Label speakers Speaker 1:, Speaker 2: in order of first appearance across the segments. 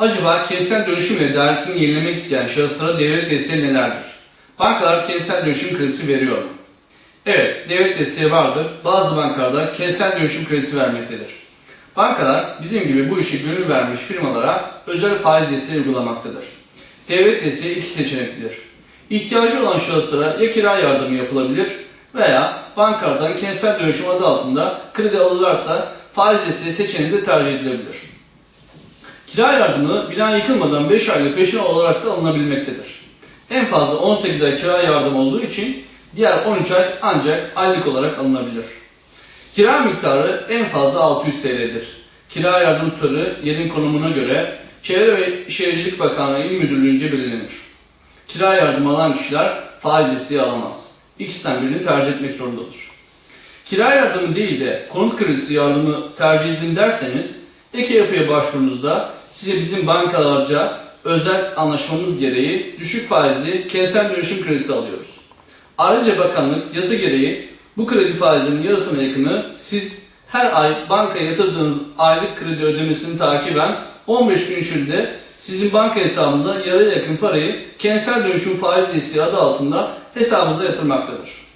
Speaker 1: Acaba kentsel dönüşüm ile dairesini yenilemek isteyen şahıslara devlet desteği nelerdir? Bankalar kentsel dönüşüm kredisi veriyor mu? Evet, devlet desteği vardır. Bazı bankalarda kentsel dönüşüm kredisi vermektedir. Bankalar bizim gibi bu işe gönül vermiş firmalara özel faiz desteği uygulamaktadır. Devlet desteği iki seçeneklidir. İhtiyacı olan şahıslara ya kira yardımı yapılabilir veya bankalardan kentsel dönüşüm adı altında kredi alırlarsa faiz desteği seçeneği de tercih edilebilir. Kira yardımı bina yıkılmadan 5 aylık peşin olarak da alınabilmektedir. En fazla 18 ay kira yardımı olduğu için diğer 13 ay ancak aylık olarak alınabilir. Kira miktarı en fazla 600 TL'dir. Kira yardım tutarı yerin konumuna göre Çevre ve Şehircilik Bakanlığı İl Müdürlüğü'nce belirlenir. Kira yardımı alan kişiler faiz desteği alamaz. İkisinden birini tercih etmek zorundadır. Kira yardımı değil de konut kredisi yardımı tercih edin derseniz ek yapıya başvurunuzda size bizim bankalarca özel anlaşmamız gereği düşük faizli kentsel dönüşüm kredisi alıyoruz. Ayrıca bakanlık yasa gereği bu kredi faizinin yarısına yakını siz her ay bankaya yatırdığınız aylık kredi ödemesini takiben 15 gün içinde sizin banka hesabınıza yarıya yakın parayı kentsel dönüşüm faiz desteği adı altında hesabınıza yatırmaktadır.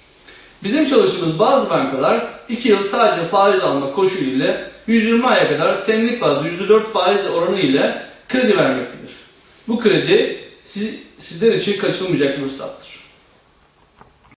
Speaker 1: Bizim çalıştığımız bazı bankalar 2 yıl sadece faiz alma koşulu ile 120 aya kadar senelik bazda %4 faiz oranı ile kredi vermektedir. Bu kredi siz, sizler için kaçınılmayacak bir fırsattır.